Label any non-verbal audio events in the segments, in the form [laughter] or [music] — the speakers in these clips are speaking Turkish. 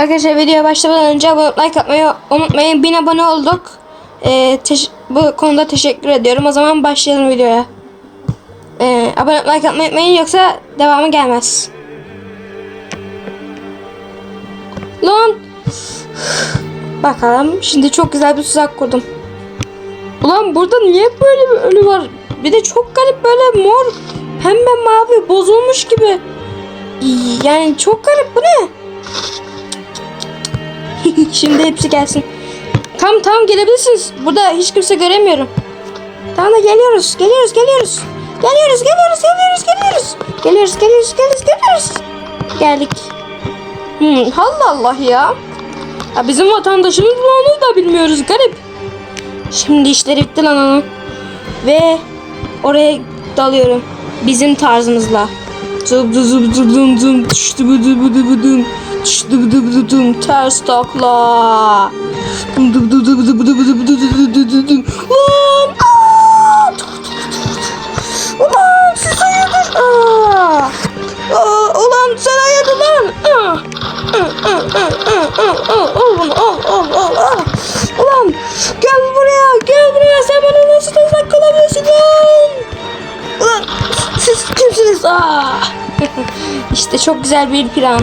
Arkadaşlar videoya başlamadan önce abone like atmayı unutmayın. 1000 abone olduk. Ee, bu konuda teşekkür ediyorum. O zaman başlayalım videoya. Ee, abone like atmayı unutmayın yoksa devamı gelmez. Lan. Bakalım. Şimdi çok güzel bir tuzak kurdum. Ulan burada niye böyle bir ölü var? Bir de çok garip böyle mor, pembe, mavi, bozulmuş gibi. Yani çok garip bu ne? [laughs] Şimdi hepsi gelsin. Tam tam gelebilirsiniz. Burada hiç kimse göremiyorum. Tamam da geliyoruz. Geliyoruz, geliyoruz. Geliyoruz, geliyoruz, geliyoruz, geliyoruz. Geliyoruz, geliyoruz, geliyoruz, geliyoruz. Geldik. Hmm, Allah Allah ya. ya bizim vatandaşımız mı onu da bilmiyoruz. Garip. Şimdi işleri bitti lan onun. Ve oraya dalıyorum. Bizim tarzımızla. Zıp zıp zıp zıp zıp zıp Tıştı bıdı bıdı bıdın. Ters takla. Dım dım dım dım dım dım dım dım dım dım dım dım. Lan! Ulan siz hayırdır? Aa! Aa, Ulan sen hayırdır lan? Al bunu al al al al. Ulan gel buraya gel buraya sen bana nasıl tuzak kalabilirsin lan? Ulan siz kimsiniz? Aa! işte çok güzel bir plan.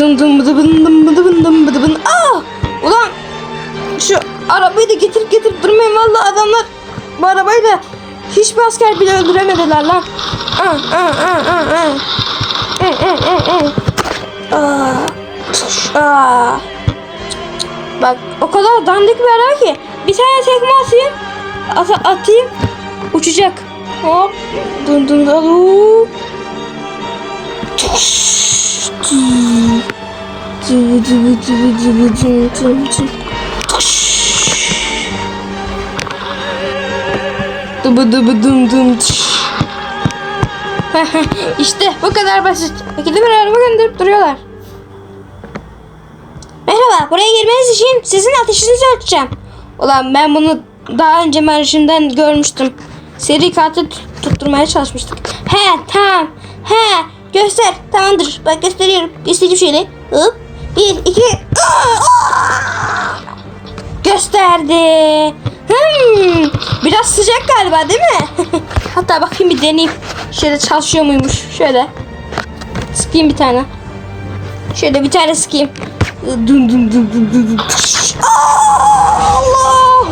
Dım dım bıdı bın dım bıdı bın dım bıdı bın. Aa! Ulan şu arabayı da getirip getirip durmayın vallahi adamlar bu arabayla hiçbir asker bile öldüremediler lan. Aa, aa, aa, aa. Aa, tuş, aa. Bak o kadar dandik bir araba ki bir tane tekme atayım ata, atayım uçacak. Hop dın dın dın. Tuş, tü, tü, tü, tü, tü, tü. Tuş. Dıbı dıbı dım işte bu kadar basit. İkide bir araba gönderip duruyorlar. Merhaba, buraya girmeniz için sizin ateşinizi ölçeceğim. Ulan ben bunu daha önce marşımdan görmüştüm. Seri katil tut- tutturmaya çalışmıştık. He, tamam. He, göster. Tamamdır. Bak gösteriyorum. Göstereyim şöyle. Hop. Bir, iki. Gösterdi. Hmm, biraz sıcak galiba değil mi? [laughs] Hatta bakayım bir deneyeyim. Şöyle çalışıyor muymuş? Şöyle. Sıkayım bir tane. Şöyle bir tane sıkayım. Dun dun dun dun. Aa, Allah!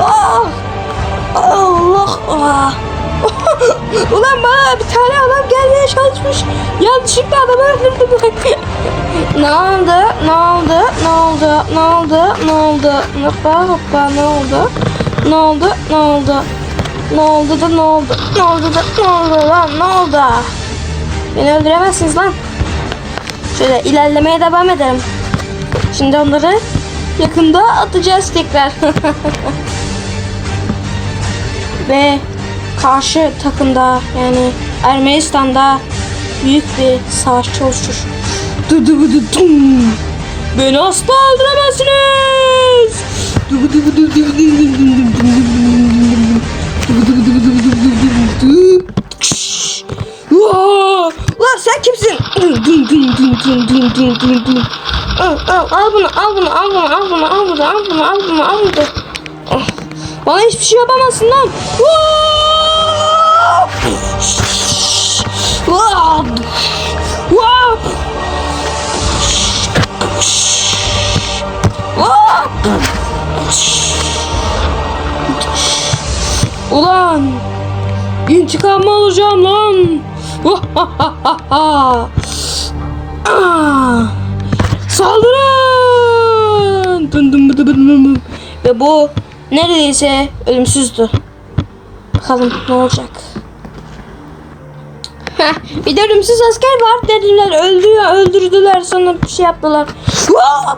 Ah! Allah! [laughs] Ulan bana bir tane adam gelmeye çalışmış. Yanlışlıkla adamı öldürdüm bak. [laughs] ne oldu? Ne oldu? Ne oldu? Ne oldu? Ne oldu? Hoppa hoppa ne oldu? Ne oldu? Ne oldu? Ne oldu da ne oldu? Ne oldu da ne oldu lan? Ne oldu? Beni öldüremezsiniz lan. Şöyle ilerlemeye devam edelim. Şimdi onları yakında atacağız tekrar. [laughs] Ve karşı takımda yani Ermenistan'da büyük bir savaşçı oluşur. Du du du dum. Beni asla öldüremezsiniz. Du du du du du Ulan sen kimsin? Al bunu, al bunu, al bunu, al bunu, al bunu, al bunu, al bunu, al bunu. Bana hiçbir şey yapamazsın lan. Uuu! Ulan! İntikamımı alacağım lan. [laughs] Saldırın! Ve bu neredeyse ölümsüzdü. Bakalım ne olacak. Bir de ölümsüz asker var dediler. Öldürüyor, öldürdüler sonra bir şey yaptılar. Aa!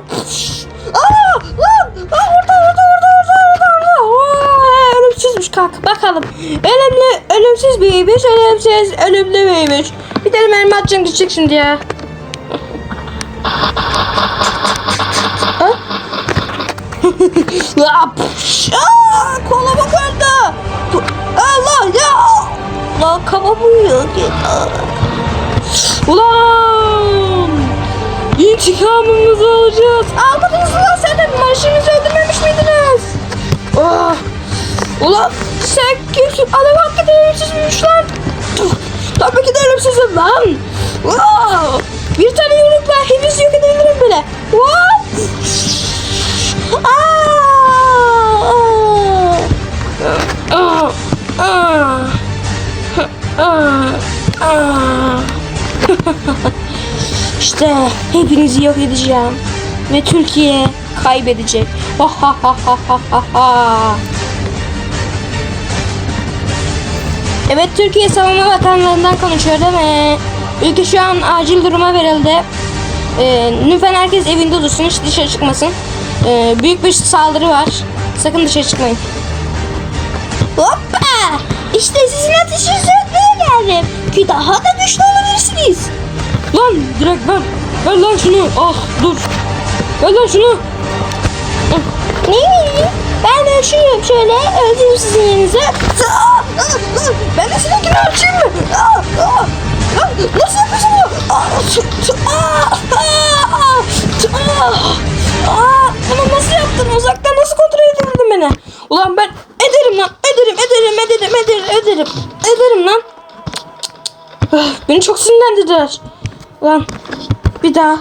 Bakalım. Ölümlü, ölümsüz büyümüş, ölümsüz, ölümlü büyümüş. Bir tane mermi atacağım gidecek şimdi ya. [laughs] Aa, koluma kırdı. Allah ya. Lan kafa buyuyor ki. Ulan! İntikamımızı alacağız. Almadınız ulan zaten marşınızı öldürmemiş miydiniz? Ah! Ulan kimsin? Adam hakikaten ölümsüzmüş lan. Tabii ki de ölümsüzüm lan. Ah! Bir tane yumrukla hepinizi yok edebilirim bile. What? Ah! Ah! Ah! Ah! İşte hepinizi yok edeceğim. Ve Türkiye kaybedecek. Ha ha ha ha ha ha Evet Türkiye Savunma Bakanlığı'ndan konuşuyor değil mi? Ülke şu an acil duruma verildi. Ee, lütfen herkes evinde dursun hiç dışarı çıkmasın. Ee, büyük bir saldırı var. Sakın dışarı çıkmayın. Hoppa! İşte sizin ateşinizi ötmeye geldim. Ki daha da güçlü olabilirsiniz. Lan direkt ver. Ver lan şunu. Ah dur. Ver lan şunu. Ne ölçüyorum şöyle. Ölçeyim sizin. Aa, aa, aa, Ben de seninkini ölçeyim mi? Nasıl yapıyorsun bunu? Bunu nasıl yaptın? Uzaktan nasıl kontrol edebildin beni? Ulan ben ederim lan. Ederim, ederim, ederim, ederim, ederim. Ederim lan. Ah, Beni çok sinirlendirdiler. Ulan bir daha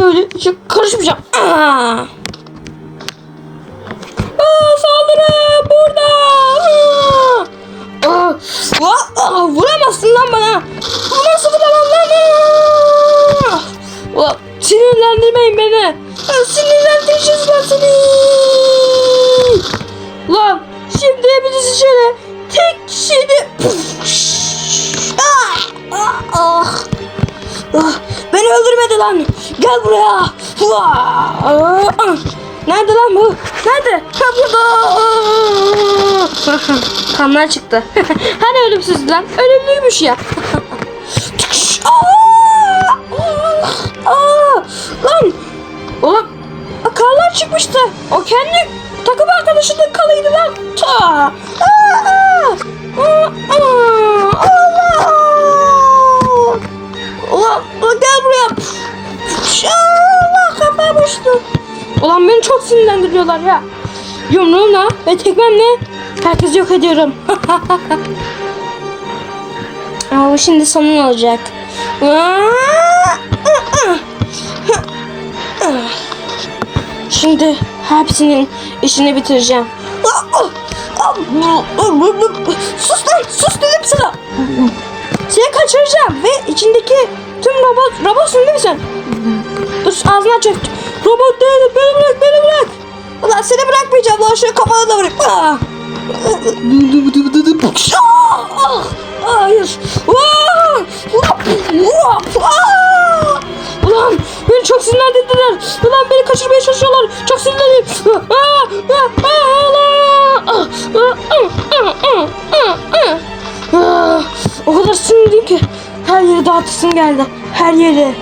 böyle hiç karışmayacağım. Aa! Saldırı burada. Aa! Aa, vuramazsın lan bana. Nasıl vuramam lan? Aa! Ulan sinirlendirmeyin beni. Aa, Sinirlendireceğiz lan seni. Lan şimdi hepinizi şöyle tek şeyde... Ah, ah, ah. Beni öldürmedi lan. Gel buraya. Ah, Nerede lan bu? Nerede? Ha burada. [laughs] Kanlar çıktı. [laughs] hani ölümsüz lan? Ölümlüymüş ya. [laughs] Aa! Aa! Lan! Ulan kanlar çıkmıştı. O kendi takım arkadaşının kanıydı lan. Ta! Aa! Aa! Allah! Ulan gel buraya. Allah kafam uçtu. Ulan beni çok sinirlendiriyorlar ya. Yumruğumla ve tekmemle herkesi yok ediyorum. [laughs] Ama bu şimdi sonun olacak. [laughs] Şimdi hepsinin işini bitireceğim. [laughs] Sus lan sus dedim sana. Seni kaçıracağım ve içindeki tüm robot robotsun değil mi sen? Dur ağzını aç. Robot değilim beni bırak beni bırak. Ulan seni bırakmayacağım lan şöyle kafana da bırak. Ah! Ah! Hayır. Ah! Ah! Ah! Ulan beni çok sinirlendirdiler. Ulan beni kaçırmaya çalışıyorlar. Çok sinirlendim. Ah! Ah! Ah! Ah! Ah! Ah! Ah! Ah! Ah! Ah! O kadar sinirliyim ki her yeri dağıtısım geldi. Her yeri.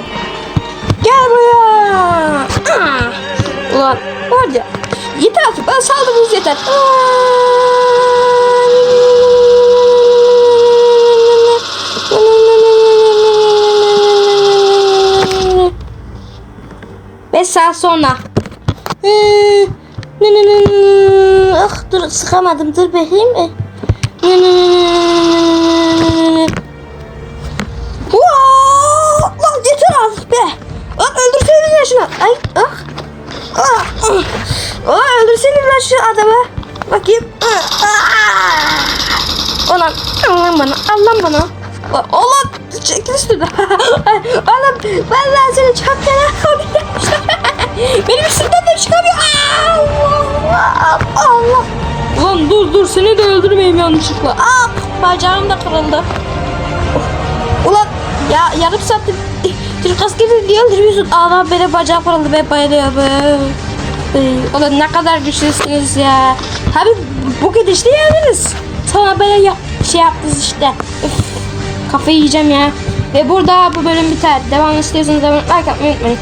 Gel buraya. Ah! Ulan var ya. Yeter artık bana saldırınız yeter. Beş saat sonra. Ah dur sıkamadım dur bakayım. Allah bana. Allah bana. Allah çekil üstüne. [laughs] Oğlum ben lan seni çok fena. [laughs] Benim üstümden de çıkamıyor. Allah Allah. Ulan dur dur seni de öldürmeyeyim yanlışlıkla. Ah bacağım da kırıldı. Ulan ya yarım saattir Türk askeri diye öldürüyorsun. Allah benim bacağım kırıldı ben bayılıyorum. Ay, Ulan ne kadar güçlüsünüz ya. Tabi bu gidişle yeniriz. Sana böyle yap, şey yaptınız işte. Üf, kafayı yiyeceğim ya. Ve burada bu bölüm biter. Devam istiyorsanız like atmayı unutmayın.